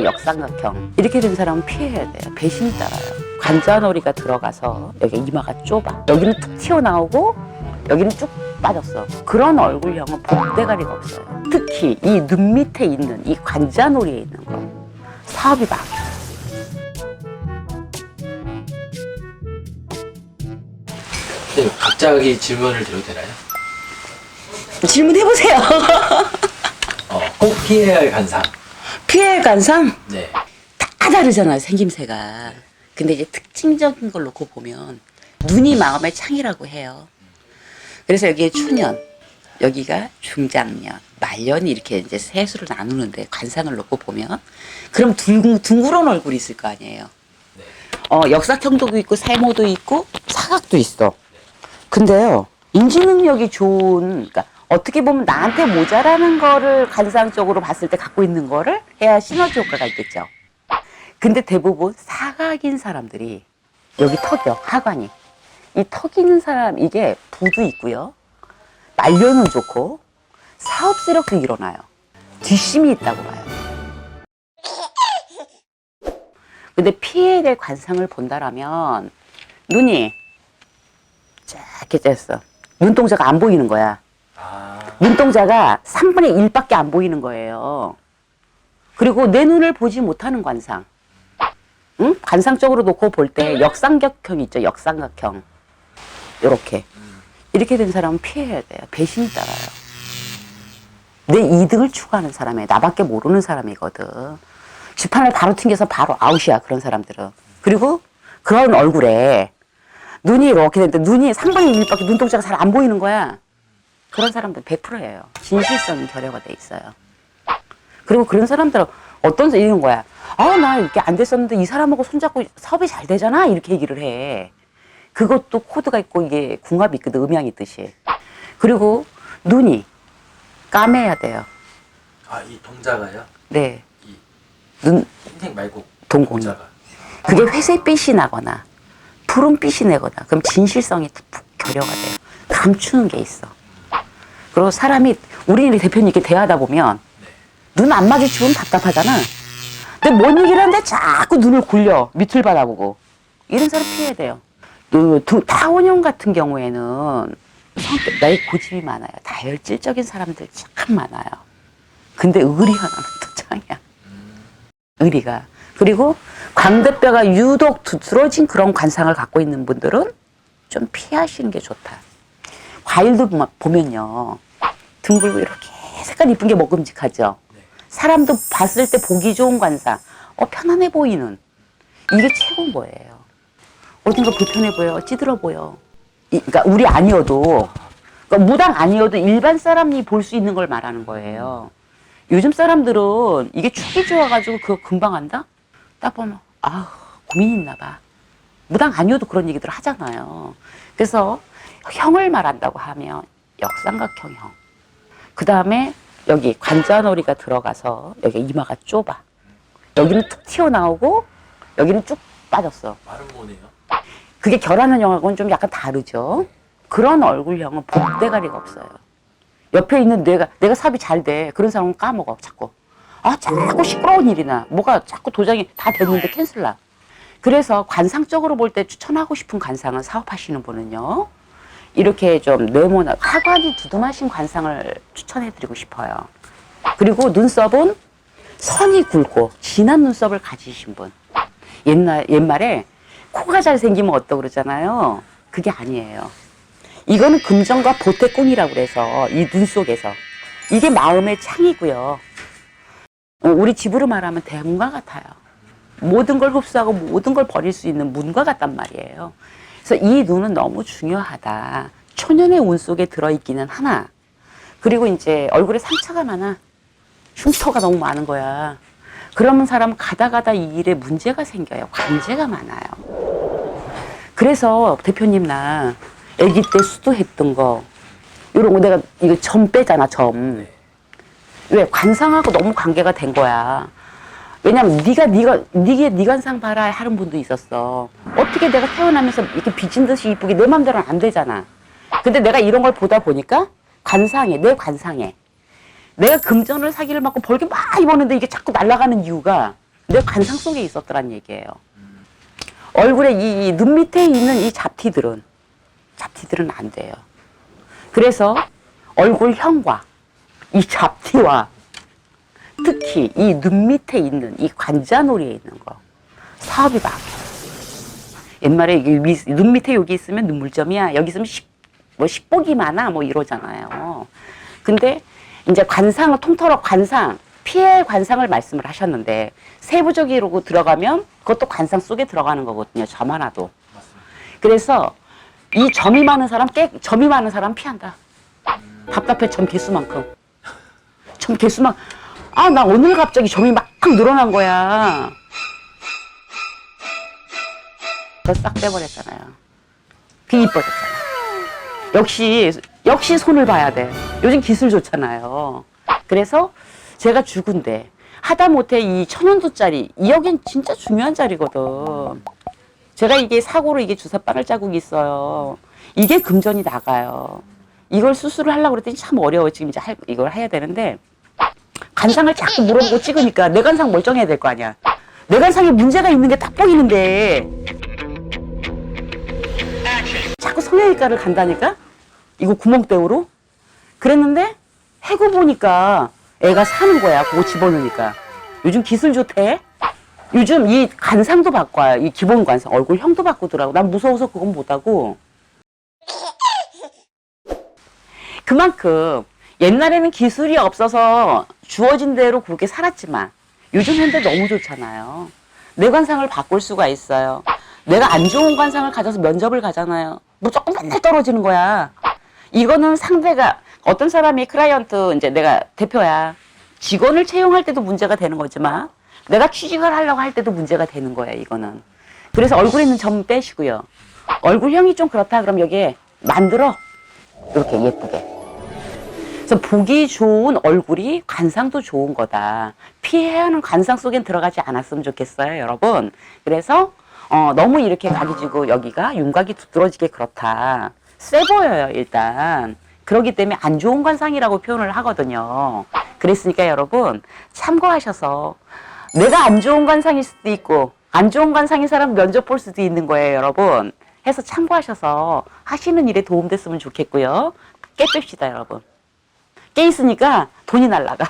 역삼각형 이렇게 된 사람은 피해야 돼요. 배신이 따라요. 관자놀이가 들어가서 여기 이마가 좁아. 여기는 툭 튀어나오고 여기는 쭉 빠졌어. 그런 얼굴형은 복대가리가 없어요. 특히 이 눈 밑에 있는 이 관자놀이에 있는 거 사업이 막혀. 네, 갑자기 질문을 드려도 되나요? 질문해 보세요. 어, 꼭 피해야 할 관상. 피해 관상 네. 다 다르잖아요 생김새가. 근데 이제 특징적인 걸 놓고 보면 눈이 마음의 창이라고 해요. 그래서 여기에 초년, 여기가 중장년, 말년이 이렇게 이제 세 수를 나누는데 관상을 놓고 보면 그럼 둥, 둥그런 얼굴이 있을 거 아니에요. 어, 역사형도 있고 세모도 있고 사각도 있어. 근데요 인지 능력이 좋은 그러니까 어떻게 보면 나한테 모자라는 거를 관상적으로 봤을 때 갖고 있는 거를 해야 시너지 효과가 있겠죠. 근데 대부분 사각인 사람들이 여기 턱이요 하관이. 이 턱 있는 사람 이게 부도 있고요. 말려는 좋고 사업 세력도 일어나요. 뒷심이 있다고 봐요. 근데 피해야 될 관상을 본다라면 눈이 짧게 쬐어. 눈동자가 안 보이는 거야. 아, 눈동자가 3분의 1밖에 안 보이는 거예요. 그리고 내 눈을 보지 못하는 관상. 응? 관상적으로 놓고 볼 때 역삼각형 있죠, 역삼각형. 요렇게. 이렇게 된 사람은 피해야 돼요. 배신이 따라요. 내 이득을 추구하는 사람이에요. 나밖에 모르는 사람이거든. 주판을 바로 튕겨서 바로 아웃이야, 그런 사람들은. 그리고 그런 얼굴에 눈이 이렇게 되는데 눈이 3분의 1밖에 눈동자가 잘 안 보이는 거야. 그런 사람들 100%예요. 진실성이 결여가 돼 있어요. 그리고 그런 사람들은 어떤 이런 거야. 아, 나 이렇게 안 됐었는데 이 사람하고 손잡고 사업이 잘 되잖아. 이렇게 얘기를 해. 그것도 코드가 있고 이게 궁합이 있거든. 음양이 있듯이. 그리고 눈이 까매야 돼요. 아, 이 동자가요? 네. 이 눈, 흰색 말고 동공이. 동자가. 그게 회색빛이 나거나 푸른빛이 내거나 그럼 진실성이 푹 결여가 돼요. 감추는 게 있어. 그리고 사람이 우리 대표님께 대하다 보면 눈 안 마주치면 답답하잖아. 근데 뭔 얘기를 하는데 자꾸 눈을 굴려 밑을 바라보고 이런 사람 피해야 돼요. 그 두- 타원형 같은 경우에는 성격 나이 고집이 많아요. 다혈질적인 사람들 참 많아요. 근데 의리 하나는 또 짱이야. 의리가. 그리고 광대뼈가 유독 두드러진 그런 관상을 갖고 있는 분들은 좀 피하시는 게 좋다. 과일도 막 보면요. 둥글고 이렇게 색깔 이쁜 게 먹음직하죠. 사람도 봤을 때 보기 좋은 관상. 어, 편안해 보이는. 이게 최고인 거예요. 어딘가 불편해 보여. 찌들어 보여. 이, 그러니까 우리 아니어도, 그러니까 무당 아니어도 일반 사람이 볼 수 있는 걸 말하는 거예요. 요즘 사람들은 이게 축이 좋아가지고 그거 금방 한다? 딱 보면, 아 고민 있나 봐. 무당 아니어도 그런 얘기들 하잖아요. 그래서 형을 말한다고 하면 역삼각형 형. 그 다음에 여기 관자놀이가 들어가서 여기 이마가 좁아. 여기는 툭 튀어나오고 여기는 쭉 빠졌어. 마른 모네요. 그게 결혼한 형하고는 좀 약간 다르죠. 그런 얼굴형은 복대가리가 없어요. 옆에 있는 내가 내가 삽이 잘 돼. 그런 사람은 까먹어 자꾸. 아 자꾸 시끄러운 일이나 뭐가 자꾸 도장이 다 됐는데 캔슬 나. 그래서 관상적으로 볼 때 추천하고 싶은 관상은 사업하시는 분은요. 이렇게 좀 네모나 하관이 두툼하신 관상을 추천해드리고 싶어요. 그리고 눈썹은 선이 굵고 진한 눈썹을 가지신 분. 옛날 옛말에 코가 잘 생기면 어떠 그러잖아요. 그게 아니에요. 이거는 금전과 보태꾼이라고 그래서 이 눈 속에서 이게 마음의 창이고요. 어, 우리 집으로 말하면 대문과 같아요. 모든 걸 흡수하고 모든 걸 버릴 수 있는 문과 같단 말이에요. 그래서 이 눈은 너무 중요하다. 초년의 운 속에 들어있기는 하나. 그리고 이제 얼굴에 상처가 많아. 흉터가 너무 많은 거야. 그러면 사람은 가다 가다 이 일에 문제가 생겨요. 관제가 많아요. 그래서 대표님 나 아기 때 수도했던 거 이런 거 내가 이거 점 빼잖아 점. 왜 관상하고 너무 관계가 된 거야. 왜냐면 네가 네가 네게 네 관상 봐라 하는 분도 있었어. 어떻게 내가 태어나면서 이렇게 비친 듯이 이쁘게 내 맘대로는 안 되잖아. 근데 내가 이런 걸 보다 보니까 관상에 내 관상에 내가 금전을 사기를 맞고 벌게 많이 버는데 이게 자꾸 날아가는 이유가 내 관상 속에 있었더란 얘기예요. 얼굴에 이, 이 눈 밑에 있는 이 잡티들은 잡티들은 안 돼요. 그래서 얼굴형과 이 잡티와 특히 이 눈 밑에 있는 이 관자놀이에 있는 거 사업이 막혀요. 옛말에 눈 밑에 여기 있으면 눈물점이야. 여기 있으면 십, 뭐 십복이 많아. 뭐 이러잖아요. 근데 이제 관상을 통틀어 관상, 피해 관상을 말씀을 하셨는데 세부적으로 들어가면 그것도 관상 속에 들어가는 거거든요. 점 하나도. 그래서 이 점이 많은 사람 깨, 점이 많은 사람 피한다. 답답해 점 개수만큼. 점 개수만. 아, 나 오늘 갑자기 점이 막 늘어난 거야. 저싹 빼버렸잖아요. 그 이뻐졌잖아요. 역시, 역시 손을 봐야 돼. 요즘 기술 좋잖아요. 그래서 제가 죽은데, 하다못해 이 천연두짜리, 2억엔 진짜 중요한 자리거든. 제가 이게 사고로 이게 주사 바늘 자국이 있어요. 이게 금전이 나가요. 이걸 수술을 하려고 그랬더니 참 어려워. 지금 이제 할, 이걸 해야 되는데, 관상을 자꾸 물어보고 찍으니까 내 관상 멀쩡해야 될 거 아니야. 내 관상에 문제가 있는 게 딱 보이는데, 자꾸 성형외과를 간다니까? 이거 구멍대우로? 그랬는데 해고 보니까 애가 사는 거야. 그거 집어넣으니까. 요즘 기술 좋대. 요즘 이 관상도 바꿔요. 이 기본 관상. 얼굴 형도 바꾸더라고. 난 무서워서 그건 못하고. 그만큼 옛날에는 기술이 없어서 주어진 대로 그렇게 살았지만 요즘 현대 너무 좋잖아요. 내 관상을 바꿀 수가 있어요. 내가 안 좋은 관상을 가져서 면접을 가잖아요. 무조건 맨날 떨어지는 거야. 이거는 상대가 어떤 사람이 클라이언트 이제 내가 대표야. 직원을 채용할 때도 문제가 되는 거지만 내가 취직을 하려고 할 때도 문제가 되는 거야, 이거는. 그래서 얼굴에 있는 점 빼시고요. 얼굴형이 좀 그렇다 그럼 여기에 만들어. 이렇게 예쁘게. 그래서 보기 좋은 얼굴이 관상도 좋은 거다. 피해야 하는 관상 속엔 들어가지 않았으면 좋겠어요, 여러분. 그래서 어, 너무 이렇게 각이 지고 여기가 윤곽이 두드러지게 그렇다. 세 보여요, 일단. 그렇기 때문에 안 좋은 관상이라고 표현을 하거든요. 그랬으니까 여러분 참고하셔서 내가 안 좋은 관상일 수도 있고 안 좋은 관상인 사람 면접 볼 수도 있는 거예요, 여러분. 해서 참고하셔서 하시는 일에 도움됐으면 좋겠고요. 깨 뺍시다, 여러분. 깨 있으니까 돈이 날라가.